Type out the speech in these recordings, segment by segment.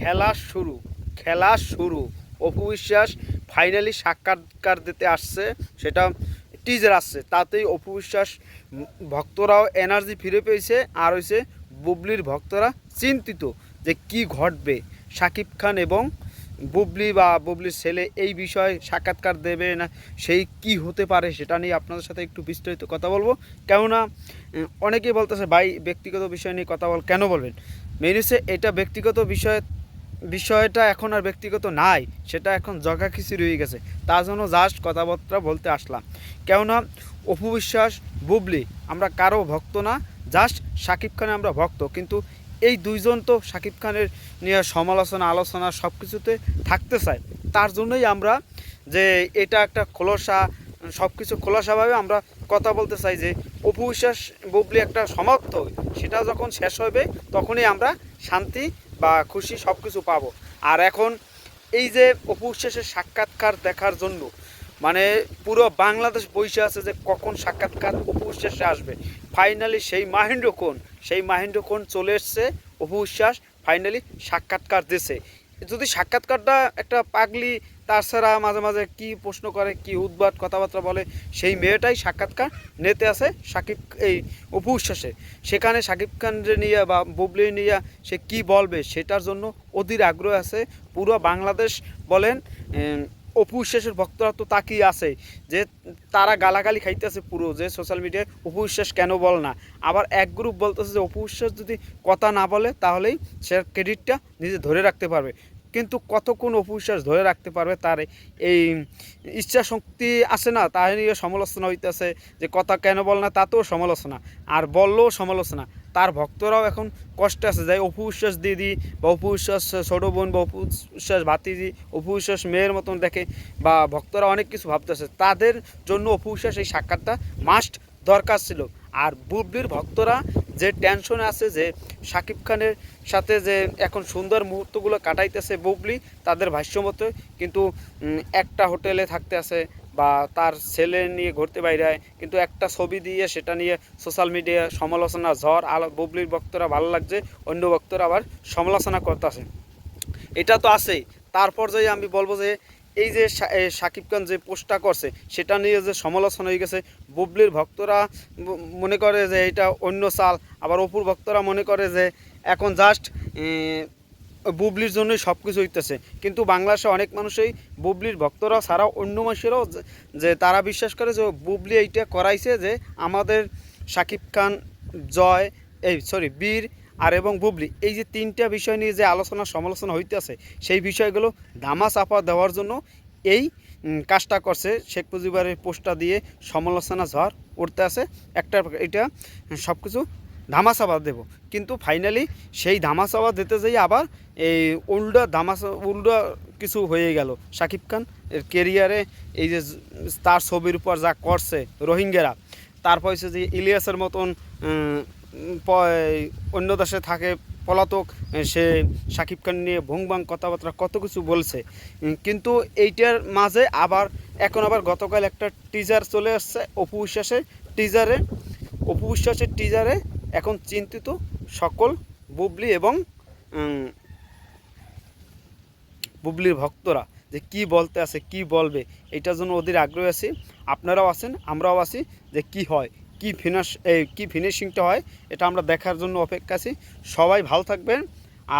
খেলা শুরু খেলা শুরু। অপু বিশ্বাস ফাইনালি সাক্ষাৎকার দিতে আসছে, সেটা টিজার আসছে। তাতেই অপু বিশ্বাস ভক্তরাও এনার্জি ফিরে পেয়েছে, আর হয়েছে বুবলির ভক্তরা চিন্তিত যে কি ঘটবে। শাকিব খান এবং বুবলি বা বুবলির ছেলে এই বিষয়ে সাক্ষাৎকার দেবে না, সেই কি হতে পারে সেটা নিয়ে আপনাদের সাথে একটু বিস্তারিত কথা বলব। কেননা, অনেকেই বলতেছে, ভাই, ব্যক্তিগত বিষয় নিয়ে কথা বল, কেন বলবেন? মেন হচ্ছে, এটা ব্যক্তিগত বিষয় বিষয়টা এখন আর ব্যক্তিগত নাই, সেটা এখন জগা খিচুড়ি হয়ে গেছে। তার জন্য জাস্ট কথাবার্তা বলতে আসলাম। কেননা, অপু বিশ্বাস, বুবলি, আমরা কারও ভক্ত না জাস্ট শাকিব খানের আমরা ভক্ত। কিন্তু এই দুইজন তো শাকিব খানের নিয়ে সমালোচনা, আলোচনা সব কিছুতে থাকতে চায়। তার জন্যই আমরা যে এটা একটা খোলসা সব কিছু খোলাসাভাবে আমরা কথা বলতে চাই যে অপু বিশ্বাস বুবলি একটা সমাপ্ত সেটা যখন শেষ হবে তখনই আমরা শান্তি বা খুশি সব কিছু পাবো। আর এখন এই যে অপু বিশ্বাসের সাক্ষাৎকার দেখার জন্য মানে পুরো বাংলাদেশ বসে আছে যে কখন সাক্ষাৎকার অপু বিশ্বাসে আসবে। ফাইনালি সেই মাহেন্দ্র কোন সেই মাহেন্দ্র কোন চলে এসছে, অপু বিশ্বাস ফাইনালি সাক্ষাৎকার দিছে যদি সাক্ষাৎকারটা একটা পাগলি তাছাড়া মাঝে মাঝে কি প্রশ্ন করে, কি উদ্বাদ কথাবার্তা বলে, সেই মেয়েটাই সাক্ষাৎকার নেতে আছে সাকিব, এই অপু সেখানে সাকিব খানরে নিয়ে বা বুবলি নিয়ে সে কি বলবে সেটার জন্য অধীর আগ্রহ আছে। পুরো বাংলাদেশ বলেন অপু বিশ্বাসের ভক্তরা তো তাকিয়ে আছে যে তারা গালাগালি খাইতেছে পুরো, যে সোশ্যাল মিডিয়ায় অপু বিশ্বাস কেন বল না। আবার এক গ্রুপ বলতেছে যে অপু বিশ্বাস যদি কথা না বলে তাহলেই সে ক্রেডিটটা নিজে ধরে রাখতে পারবে। কিন্তু কতক্ষণ অপু বিশ্বাস ধরে রাখতে পারবে তার এই ইচ্ছা শক্তি আছে না? তাই নিয়ে সমালোচনা হইতেছে যে কথা কেন বল না তাতেও সমালোচনা। আর বললেও সমালোচনা। তার ভক্তরাও এখন কষ্টে আছে। যাই অপু বিশ্বাস দিদি বা অপু বিশ্বাস ছোটো বোন বা অপু বিশ্বাস ভাতিজি অপু বিশ্বাস মেয়ের মতন দেখে বা ভক্তরা অনেক কিছু ভাবতেছে। তাদের জন্য অপু বিশ্বাস এই সাক্ষাৎটা মাস্ট দরকার ছিল। আর বুবলির ভক্তরা যে টেনশন আছে যে শাকিব খানের সাথে যে এখন সুন্দর মুহূর্তগুলো কাটাইতেছে বুবলি, তাদের ভাষ্য মতো কিন্তু একটা হোটেলে থাকতে আছে বা তার ছেলে নিয়ে ঘুরতে বাইরে হয় কিন্তু একটা ছবি দিয়ে সেটা নিয়ে সোশ্যাল মিডিয়া সমালোচনা, ঝড়, আলো, বুবলির ভক্তরা ভালো লাগছে, অন্য ভক্তরা আবার সমালোচনা করতেছে। এটা তো আছেই। তারপর যে আমি বলব যে এই যে শাকিব খান যে পোস্টটা করছে, সেটা নিয়ে যে সমালোচনা হয়ে গেছে, বুবলির ভক্তরা মনে করে যে এটা অন্য চাল, আবার অপুর ভক্তরা মনে করে যে এখন জাস্ট বুবলির জন্যই সব কিছু হইতেছে। কিন্তু বাংলাদেশে অনেক মানুষই বুবলির ভক্তরা ছাড়াও অন্য মানুষেরাও যে- তারা বিশ্বাস করে যে বুবলি এইটা করাইছে যে আমাদের শাকিব খান জয়, এই সরি বীর আর এবং বুবলি, এই যে তিনটা বিষয় নিয়ে যে আলোচনা সমালোচনা হইতেছে, সেই বিষয়গুলো ধামা চাপা দেওয়ার জন্য এই কাজটা করছে শেখ মুজিবের পোস্টটা দিয়ে সমালোচনা ঝড় উঠতে আছে। একটা, এটা সব কিছু ধামা ধামাচাপা দেব। কিন্তু ফাইনালি সেই ধামাচাপা দিতে যাই আবার এই উল্টা ধামাচা উল্টা কিছু হয়ে গেল। শাকিব খান এর কেরিয়ারে এই যে তার ছবির উপর যা করছে রোহিঙ্গারা, তারপর হচ্ছে যে ইলিয়াসের মতন অন্য দেশে থাকে পলাতক সে শাকিব খান নিয়ে ভুংবাং কথাবার্তা কত কিছু বলছে। কিন্তু এইটার মাঝে আবার, এখন আবার গতকাল একটা টিজার চলে আসছে, অপু বিশ্বাসের টিজারে অপু বিশ্বাসের টিজারে এখন চিন্তিত সকল বুবলি এবং বুবলির ভক্তরা যে কি বলতে আছে, কি বলবে এটার জন্য ওদের আগ্রহ আছি। আপনারাও আছেন, আমরাও আছি যে কি হয়। কি ফিনাস এই কী ফিনিশিংটা হয়, এটা আমরা দেখার জন্য অপেক্ষা আছি। সবাই ভালো থাকবেন।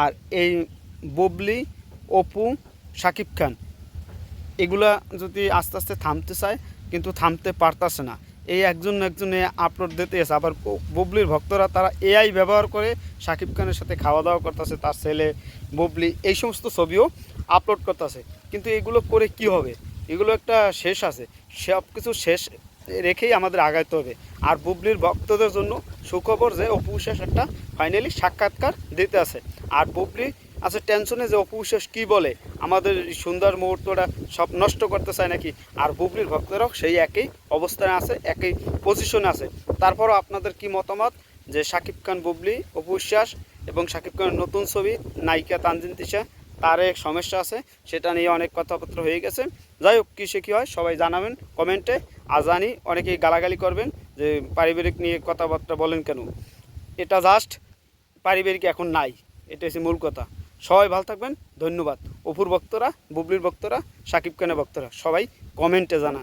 আর এই ববলি, অপু শাকিব খান, এগুলা যদি আস্তে আস্তে থামতে চায়, কিন্তু থামতে পারতাছে না। এই একজন একজনে আপলোড দিতে আছে আবার বুবলির ভক্তরা, তারা এআই ব্যবহার করে শাকিব খানের সাথে খাওয়া দাওয়া করতেছে, তার ছেলে, বুবলি, এই সমস্ত ছবিও আপলোড করতেছে। কিন্তু এগুলো করে কি হবে? এগুলো একটা শেষ আছে। সব কিছু শেষ রেখেই আমাদের আগাইতে হবে। আর বুবলির ভক্তদের জন্য সুখবর যে অপু বিশ্বাস একটা ফাইনালি সাক্ষাৎকার দিতে আছে। আর বুবলি আছে টেনশনে যে অপু বিশ্বাস কী বলে? আমাদের সুন্দর মুহূর্তটা সব নষ্ট করতে চায় নাকি? আর বুবলির ভক্তরাও সেই একই অবস্থানে আছে, একই পজিশনে আছে। তারপরও আপনাদের কি মতামত? যে শাকিব খান, বুবলি, অপু বিশ্বাস এবং শাকিব খানের নতুন ছবি, নায়িকা তানজিন তিশা, তার এক সমস্যা আছে, সেটা নিয়ে অনেক কথাবার্তা হয়ে গেছে। যাই হোক কী সে কী হয়, সবাই জানাবেন কমেন্টে। আর জানি অনেকেই গালাগালি করবেন যে পারিবারিক নিয়ে কথাবার্তা বলেন কেন? এটা জাস্ট পারিবারিক এখন নাই, এটা হচ্ছে মূল কথা। সবাই ভালো থাকবেন, ধন্যবাদ। অপুর ভক্তরা বুবলির ভক্তরা সাকিব খানের ভক্তরা সবাই কমেন্টে জানান।